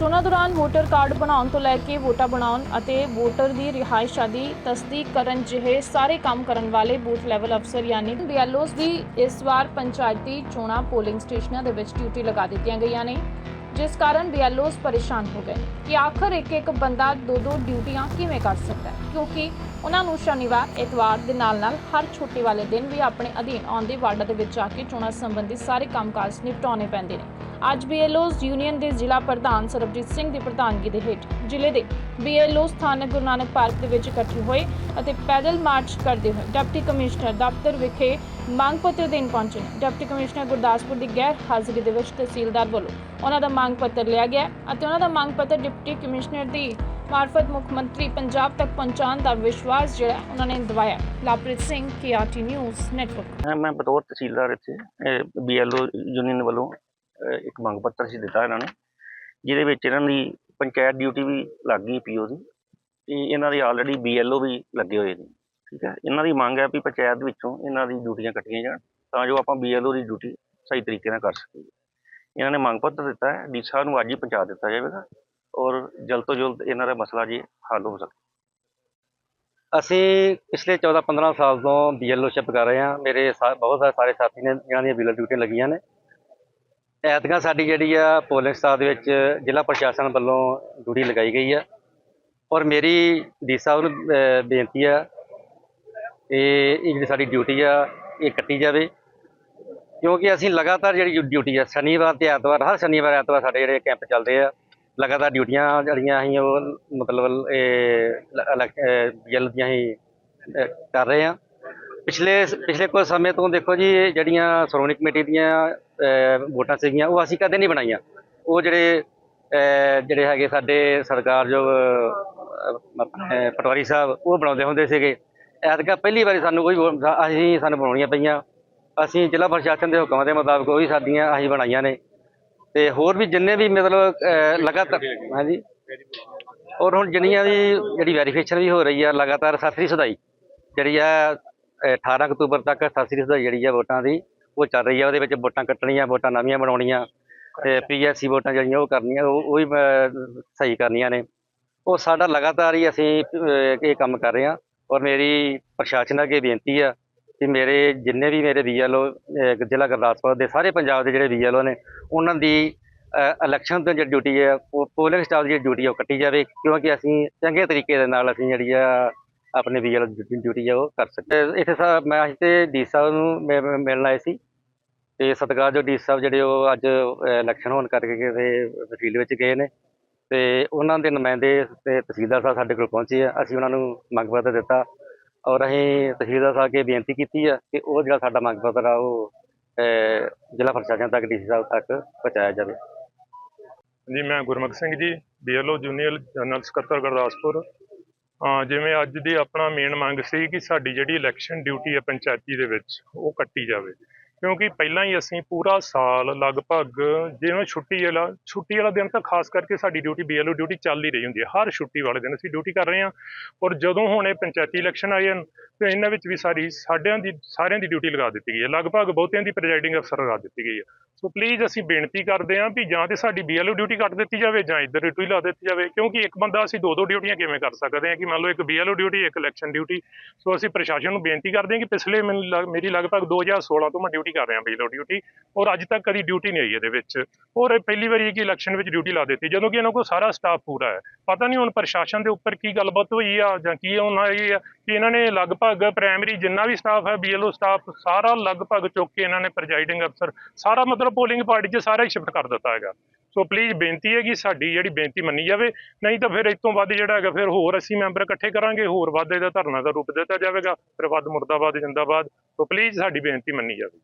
ਚੋਣਾਂ ਦੌਰਾਨ voter card ਬਣਾਉਣ ਤੋਂ ਲੈ ਕੇ ਵੋਟਾਂ ਬਣਾਉਣ ਅਤੇ ਵੋਟਰ ਦੀ ਰਿਹਾਇਸ਼ ਆਦਿ ਤਸਦੀਕ ਕਰਨ ਜਿਹੇ ਸਾਰੇ ਕੰਮ ਕਰਨ ਵਾਲੇ ਬੂਥ ਲੈਵਲ ਅਫਸਰ ਯਾਨੀ ਬੀਐਲਓਸ ਦੀ ਇਸ ਵਾਰ ਪੰਚਾਇਤੀ ਚੋਣਾਂ ਪੋਲਿੰਗ ਸਟੇਸ਼ਨਾਂ ਦੇ ਵਿੱਚ ਡਿਊਟੀ ਲਗਾ ਦਿੱਤੀਆਂ ਗਈਆਂ ਨੇ, ਜਿਸ ਕਾਰਨ ਬੀਐਲਓਸ ਪਰੇਸ਼ਾਨ ਹੋ ਗਏ ਕਿ ਆਖਰ ਇੱਕ ਇੱਕ ਬੰਦਾ ਦੋ ਦੋ ਡਿਊਟੀਆਂ ਕਿਵੇਂ ਕਰ ਸਕਦਾ ਹੈ? ਕਿਉਂਕਿ ਉਹਨਾਂ ਨੂੰ ਸ਼ਨੀਵਾਰ, ਐਤਵਾਰ ਦੇ ਨਾਲ-ਨਾਲ ਹਰ ਛੁੱਟੀ ਵਾਲੇ ਦਿਨ ਵੀ ਆਪਣੇ ਅਧੀਨ ਆਉਂਦੇ ਵਾਰਡਾਂ ਦੇ ਵਿੱਚ ਜਾ ਕੇ ਚੋਣਾਂ ਸੰਬੰਧੀ ਸਾਰੇ ਕੰਮਕਾਜ ਨਿਪਟਾਉਣੇ ਪੈਂਦੇ ਨੇ। ਅੱਜ ਬੀਐਲਓਸ ਯੂਨੀਅਨ ਦੇ ਜ਼ਿਲ੍ਹਾ ਪ੍ਰਧਾਨ ਸਰਬਜੀਤ ਸਿੰਘ ਦੀ ਪ੍ਰਧਾਨਗੀ ਦੇ ਹੇਠ ਜ਼ਿਲ੍ਹੇ ਦੇ ਬੀਐਲਓ ਸਥਾਨਕ ਗੁਰੂ ਨਾਨਕ ਪਾਰਕ ਦੇ ਵਿੱਚ ਇਕੱਠੇ ਹੋਏ ਅਤੇ ਪੈਦਲ ਮਾਰਚ ਕਰਦੇ ਹੋਏ ਡਿਪਟੀ ਕਮਿਸ਼ਨਰ ਦਫ਼ਤਰ ਵਿਖੇ ਮੰਗ ਪੱਤਰ ਦੇਣ ਪਹੁੰਚੇ ਡਿਪਟੀ ਕਮਿਸ਼ਨਰ ਗੁਰਦਾਸਪੁਰ ਦੀ ਗੈਰ ਹਾਜ਼ਰੀ ਦੇ ਵਿੱਚ ਤਹਿਸੀਲਦਾਰ ਵੱਲੋਂ ਉਹਨਾਂ ਦਾ ਮੰਗ ਪੱਤਰ ਲਿਆ ਗਿਆ ਅਤੇ ਉਹਨਾਂ ਦਾ ਮੰਗ ਪੱਤਰ ਡਿਪਟੀ ਕਮਿਸ਼ਨਰ ਦੀ ਮਾਰਫਤ ਮੁੱਖ ਮੰਤਰੀ ਪੰਜਾਬ ਤੱਕ ਪਹੁੰਚਾਉਣ ਦਾ ਵਿਸ਼ਵਾਸ ਜਿਹੜਾ ਉਹਨਾਂ ਨੇ ਦਿਵਾਇਆ। Lapreet Singh KRT news network ਮੈਂ ਬਤੌਰ ਤਹਿਸੀਲਦਾਰ ਇੱਥੇ ਬੀਐਲਓ ਯੂਨੀਅਨ ਵੱਲੋਂ ਇੱਕ ਮੰਗ ਪੱਤਰ ਸੀ ਦਿੱਤਾ ਇਹਨਾਂ ਨੇ, ਜਿਹਦੇ ਵਿੱਚ ਇਹਨਾਂ ਦੀ ਪੰਚਾਇਤ ਡਿਊਟੀ ਵੀ ਲੱਗ ਗਈ ਪੀਓ ਦੀ ਤੇ ਇਹਨਾਂ ਦੀ ਆਲਰੇਡੀ ਬੀਐਲਓ ਵੀ ਲੱਗੇ ਹੋਏ ਨੇ, ਠੀਕ ਹੈ? ਇਹਨਾਂ ਦੀ ਮੰਗ ਹੈ ਵੀ ਪੰਚਾਇਤ ਵਿੱਚੋਂ ਇਹਨਾਂ ਦੀ ਡਿਊਟੀਆਂ ਕੱਟੀਆਂ ਜਾਣ ਤਾਂ ਜੋ ਆਪਾਂ ਬੀਐਲਓ ਦੀ ਡਿਊਟੀ ਸਹੀ ਤਰੀਕੇ ਨਾਲ ਕਰ ਸਕੀਏ। ਇਹਨਾਂ ਨੇ ਮੰਗ ਪੱਤਰ ਦਿੱਤਾ ਹੈ ਡੀ ਸਾਹਿਬ ਨੂੰ ਅੱਜ ਹੀ ਪਹੁੰਚਾ ਦਿੱਤਾ ਜਾਵੇਗਾ ਔਰ ਜਲਦ ਤੋਂ ਜਲਦ ਇਹਨਾਂ ਦਾ ਮਸਲਾ ਜੀ ਹੱਲ ਹੋ ਸਕੇ। ਅਸੀਂ ਪਿਛਲੇ 14-15 ਸਾਲ ਤੋਂ ਬੀਐਲਓਸ਼ਿਪ ਕਰ ਰਹੇ ਹਾਂ। ਮੇਰੇ ਸਾ- ਬਹੁਤ ਸਾਰੇ ਸਾਰੇ ਸਾਥੀ ਨੇ ਜਿਨ੍ਹਾਂ ਦੀਆਂ ਬੀਐਲ ਡਿਊਟੀਆਂ ਲੱਗੀਆਂ ਨੇ। ਐਤਕਾਂ ਸਾਡੀ ਜਿਹੜੀ ਆ ਪੋਲਿੰਗ ਸਟਾਫ ਦੇ ਵਿੱਚ ਜ਼ਿਲ੍ਹਾ ਪ੍ਰਸ਼ਾਸਨ ਵੱਲੋਂ ਡਿਊਟੀ ਲਗਾਈ ਗਈ ਆ। ਔਰ ਮੇਰੀ ਡੀ ਸਾਹਿਬ ਨੂੰ ਅਹ, ਬੇਨਤੀ ਆ ਇਹ ਇਹ ਜਿਹੜੀ ਸਾਡੀ ਡਿਊਟੀ ਆ ਇਹ ਕੱਟੀ ਜਾਵੇ। ਕਿਉਂਕਿ ਅਸੀਂ ਲਗਾਤਾਰ ਜਿਹੜੀ ਡਿਊਟੀ ਆ ਸ਼ਨੀਵਾਰ ਤੇ ਐਤਵਾਰ ਹਰ ਸ਼ਨੀਵਾਰ ਐਤਵਾਰ ਸਾਡੇ ਜਿਹੜੇ ਕੈਂਪ ਚੱਲਦੇ ਆ ਲਗਾਤਾਰ ਡਿਊਟੀਆਂ ਜਿਹੜੀਆਂ ਅਸੀਂ ਉਹ ਮਤਲਬ ਇਹ ਜਲ ਦੀਆਂ ਅਸੀਂ ਅਹ, ਕਰ ਰਹੇ ਆ। ਪਿਛਲੇ ਪਿਛਲੇ ਕੁਝ ਸਮੇਂ ਤੋਂ ਦੇਖੋ ਜੀ ਜਿਹੜੀਆਂ ਸ਼੍ਰੋਮਣੀ ਕਮੇਟੀ ਦੀਆਂ ਵੋਟਾਂ ਸੀਗੀਆਂ, ਉਹ ਅਸੀਂ ਕਦੇ ਨਹੀਂ ਬਣਾਈਆਂ। ਉਹ ਜਿਹੜੇ ਜਿਹੜੇ ਹੈਗੇ ਸਾਡੇ ਸਰਕਾਰ ਜੋ ਪਟਵਾਰੀ ਸਾਹਿਬ, ਉਹ ਬਣਾਉਂਦੇ ਹੁੰਦੇ ਸੀਗੇ। ਐਤਕਾਂ ਪਹਿਲੀ ਵਾਰੀ ਸਾਨੂੰ ਕੋਈ ਵੋ- ਅਸੀਂ ਸਾਨੂੰ ਬਣਾਉਣੀਆਂ ਪਈਆਂ। ਅਸੀਂ ਜ਼ਿਲ੍ਹਾ ਪ੍ਰਸ਼ਾਸਨ ਦੇ ਹੁਕਮਾਂ ਦੇ ਮੁਤਾਬਕ ਉਹ ਵੀ ਸਾਡੀਆਂ, ਅਸੀਂ ਬਣਾਈਆਂ ਨੇ। ਤੇ ਹੋਰ ਵੀ ਜਿੰਨੇ ਵੀ ਮਤਲਬ ਲਗਾਤਾਰ, ਹਾਂਜੀ। ਔਰ ਹੁਣ ਜਿੰਨੀਆਂ ਵੀ ਜਿਹੜੀ ਵੈਰੀਫਿਕੇਸ਼ਨ ਵੀ ਹੋ ਰਹੀ ਆ, ਲਗਾਤਾਰ ਸਾਥਰੀ ਸੁਧਾਈ ਜਿਹੜੀ ਆ 18 ਅਕਤੂਬਰ ਤੱਕ ਸਾਥਰੀ ਸੁਧਾਈ ਜਿਹੜੀ ਆ ਵੋਟਾਂ ਦੀ ਉਹ ਚੱਲ ਰਹੀ ਆ ਉਹਦੇ ਵਿੱਚ ਵੋਟਾਂ ਕੱਟਣੀਆਂ ਵੋਟਾਂ ਨਵੀਆਂ ਬਣਾਉਣੀਆਂ ਤੇ ਪੀਐਸਸੀ ਵੋਟਾਂ ਜਿਹੜੀਆਂ ਉਹ ਕਰਨੀਆਂ ਉਹ ਵੀ ਸਹੀ ਕਰਨੀਆਂ ਨੇ। ਉਹ ਸਾਡਾ ਲਗਾਤਾਰ ਹੀ ਅਸੀਂ ਇਹ ਕੰਮ ਕਰ ਰਹੇ ਹਾਂ ਔਰ ਮੇਰੀ ਪ੍ਰਸ਼ਾਸਨ ਅੱਗੇ ਬੇਨਤੀ ਆ ਕਿ ਮੇਰੇ ਜਿੰਨੇ ਵੀ ਮੇਰੇ ਬੀਐਲਓ ਜ਼ਿਲ੍ਹਾ ਗੁਰਦਾਸਪੁਰ ਦੇ ਸਾਰੇ ਪੰਜਾਬ ਦੇ ਜਿਹੜੇ ਬੀਐਲਓ ਨੇ ਉਹਨਾਂ ਦੀ ਇਲੈਕਸ਼ਨ ਤੋਂ ਜਿਹੜੀ ਡਿਊਟੀ ਹੈ ਉਹ ਪੋਲਿੰਗ ਸਟਾਫ ਦੀ ਡਿਊਟੀ ਹੈ ਉਹ ਕੱਟੀ ਜਾਵੇ ਕਿਉਂਕਿ ਅਸੀਂ ਚੰਗੇ ਤਰੀਕੇ ਦੇ ਨਾਲ ਅਸੀਂ ਜਿਹੜੀ ਆ ਆਪਣੇ ਬੀਐਲਓ ਡਿਊਟੀ ਹੈ ਕਰ ਸਕਦੇ ਇੱਥੇ ਸਾਹਿਬ ਮੈਂ ਅੱਜ ਤੇ ਡੀ ਸਾਹਿਬ ਨੂੰ ਮਿਲਣ ਆਏ ਸੀ। ਤੇ ਸਤਿਕਾਰ ਜੋ ਡੀ ਸਾਹਿਬ ਜਿਹੜੇ ਉਹ ਅੱਜ ਇਲੈਕਸ਼ਨ ਹੋਣ ਕਰਕੇ ਕਿਸੇ ਫੀਲਡ ਵਿੱਚ ਗਏ ਨੇ। ਤੇ ਉਹਨਾਂ ਦੇ ਨੁਮਾਇੰਦੇ ਤੇ ਤਹਿਸੀਲਦਾਰ ਸਾਹਿਬ ਸਾਡੇ ਕੋਲ ਪਹੁੰਚੇ ਆ। ਅਸੀਂ ਉਹਨਾਂ ਨੂੰ ਮੰਗ ਪੱਤਰ ਦਿੱਤਾ ਔਰ ਅਸੀਂ ਤਹਿਸੀਲਦਾਰ ਸਾਹਿਬ ਕੇ ਬੇਨਤੀ ਕੀਤੀ ਆ ਕਿ ਉਹ ਜਿਹੜਾ ਸਾਡਾ ਮੰਗ ਪੱਤਰ ਆ, ਉਹ ਜ਼ਿਲ੍ਹਾ ਪ੍ਰਸ਼ਾਸਨ ਤੱਕ ਡੀਸੀ ਸਾਹਿਬ ਤੱਕ ਪਹੁੰਚਾਇਆ ਜਾਵੇ। ਜੀ, ਮੈਂ Gurmukh Singh ji BLO junior general ਸਕੱਤਰ ਗੁਰਦਾਸਪੁਰ। ਜਿਵੇਂ ਅੱਜ ਦੀ ਆਪਣਾ ਮੇਨ ਮੰਗ ਸੀ ਕਿ ਸਾਡੀ ਜਿਹੜੀ ਇਲੈਕਸ਼ਨ ਡਿਊਟੀ ਹੈ ਪੰਚਾਇਤੀ ਦੇ ਵਿੱਚ, ਉਹ ਕੱਟੀ ਜਾਵੇ। ਕਿਉਂਕਿ ਪਹਿਲਾਂ ਹੀ ਅਸੀਂ ਪੂਰਾ ਸਾਲ ਲਗਭਗ ਜਿਵੇਂ ਛੁੱਟੀ ਵਾਲਾ ਛੁੱਟੀ ਵਾਲਾ ਦਿਨ ਤਾਂ ਖਾਸ ਕਰਕੇ ਸਾਡੀ ਡਿਊਟੀ ਬੀਐਲਓ ਡਿਊਟੀ ਚੱਲ ਹੀ ਰਹੀ ਹੁੰਦੀ ਹੈ। ਹਰ ਛੁੱਟੀ ਵਾਲੇ ਦਿਨ ਅਸੀਂ ਡਿਊਟੀ ਕਰ ਰਹੇ ਹਾਂ ਔਰ ਜਦੋਂ ਹੁਣ ਇਹ ਪੰਚਾਇਤੀ ਇਲੈਕਸ਼ਨ ਆਏ ਹਨ, ਤੇ ਇਹਨਾਂ ਵਿੱਚ ਵੀ ਸਾਰੀ, ਸਾਡਿਆਂ ਦੀ, ਸਾਰਿਆਂ ਦੀ ਡਿਊਟੀ ਲਗਾ ਦਿੱਤੀ ਗਈ ਹੈ। ਲਗਭਗ ਬਹੁਤਿਆਂ ਦੀ ਪ੍ਰੈਜ਼ਾਈਡਿੰਗ ਅਫਸਰ ਲਗਾ ਦਿੱਤੀ ਗਈ ਹੈ। ਸੋ ਪਲੀਜ਼ ਅਸੀਂ ਬੇਨਤੀ ਕਰਦੇ ਹਾਂ ਵੀ ਜਾਂ ਤੇ ਸਾਡੀ ਬੀਐਲਓ ਡਿਊਟੀ ਕੱਟ ਦਿੱਤੀ ਜਾਵੇ ਜਾਂ ਇੱਧਰ ਡਿਊਟੀ ਲਾ ਦਿੱਤੀ ਜਾਵੇ, ਕਿਉਂਕਿ ਇੱਕ ਬੰਦਾ ਅਸੀਂ ਦੋ ਦੋ ਡਿਊਟੀਆਂ ਕਿਵੇਂ ਕਰ ਸਕਦੇ ਹਾਂ ਕਿ ਮੰਨ ਲਓ ਇੱਕ ਬੀਐਲਓ ਡਿਊਟੀ ਇੱਕ ਇਲੈਕਸ਼ਨ ਡਿਊਟੀ ਸੋ ਅਸੀਂ ਪ੍ਰਸ਼ਾਸਨ ਨੂੰ ਬੇਨਤੀ ਕਰਦੇ ਹਾਂ ਕਿ ਪਿਛਲੇ ਮੈਨੂੰ ਲੱਗ- ਮੇਰੀ ਲਗਭਗ 2016 ਤੋਂ ਮੈਂ ਡਿਊਟੀ ਕਰ ਰਿਹਾ ਬੀਐਲਓ ਡਿਊਟੀ ਔਰ ਅੱਜ ਤੱਕ ਕਦੀ ਡਿਊਟੀ ਨਹੀਂ ਆਈ ਇਹਦੇ ਵਿੱਚ। ਔਰ ਇਹ ਪਹਿਲੀ ਵਾਰੀ ਕਿ ਇਲੈਕਸ਼ਨ ਵਿੱਚ ਡਿਊਟੀ ਲਾ ਦਿੱਤੀ। ਜਦੋਂ ਕਿ ਇਹਨਾਂ ਕੋਲ ਸਾਰਾ ਸਟਾਫ ਪੂਰਾ ਹੈ। ਪਤਾ ਨਹੀਂ ਹੁਣ ਪ੍ਰਸ਼ਾਸਨ ਦੇ ਉੱਪਰ ਕੀ ਗੱਲਬਾਤ ਹੋਈ ਆ ਜਾਂ ਕੀ ਉਹਨਾਂ ਇਹ ਆ ਕਿ ਇਹਨਾਂ ਨੇ ਲਗਭਗ ਪ੍ਰਾਇਮਰੀ ਜਿੰਨਾ ਵੀ ਸਟਾਫ ਹੈ ਬੀਐਲਓ ਸਟਾਫ ਸਾਰਾ ਲਗਭਗ ਚੁੱਕ ਕੇ ਇਹਨਾਂ ਨੇ ਪ੍ਰੈਜ਼ਾਈਡਿੰਗ ਅਫਸਰ, ਸਾਰਾ ਮਤਲਬ ਪੋਲਿੰਗ ਪਾਰਟੀ 'ਚ ਸਾਰਾ ਹੀ ਸ਼ਿਫਟ ਕਰ ਦਿੱਤਾ ਹੈਗਾ। ਸੋ ਪਲੀਜ਼ ਬੇਨਤੀ ਹੈ ਕਿ ਸਾਡੀ ਜਿਹੜੀ ਬੇਨਤੀ ਮੰਨੀ ਜਾਵੇ। ਨਹੀਂ ਤਾਂ ਫਿਰ ਇਸ ਤੋਂ ਵੱਧ ਜਿਹੜਾ ਹੈਗਾ, ਫਿਰ ਹੋਰ ਅਸੀਂ ਮੈਂਬਰ ਇਕੱਠੇ ਕਰਾਂਗੇ, ਹੋਰ ਵੱਧ ਇਹਦਾ ਧਰਨਾ ਦਾ ਰੂਪ ਦਿੱਤਾ ਜਾਵੇਗਾ, ਫਿਰ ਵੱਧ ਮੁਰਦਾਬਾਦ, ਜਿੰਦਾਬਾਦ। ਸੋ ਪਲੀਜ਼ ਸਾਡੀ ਬੇਨਤੀ ਮੰਨੀ ਜਾਵੇ।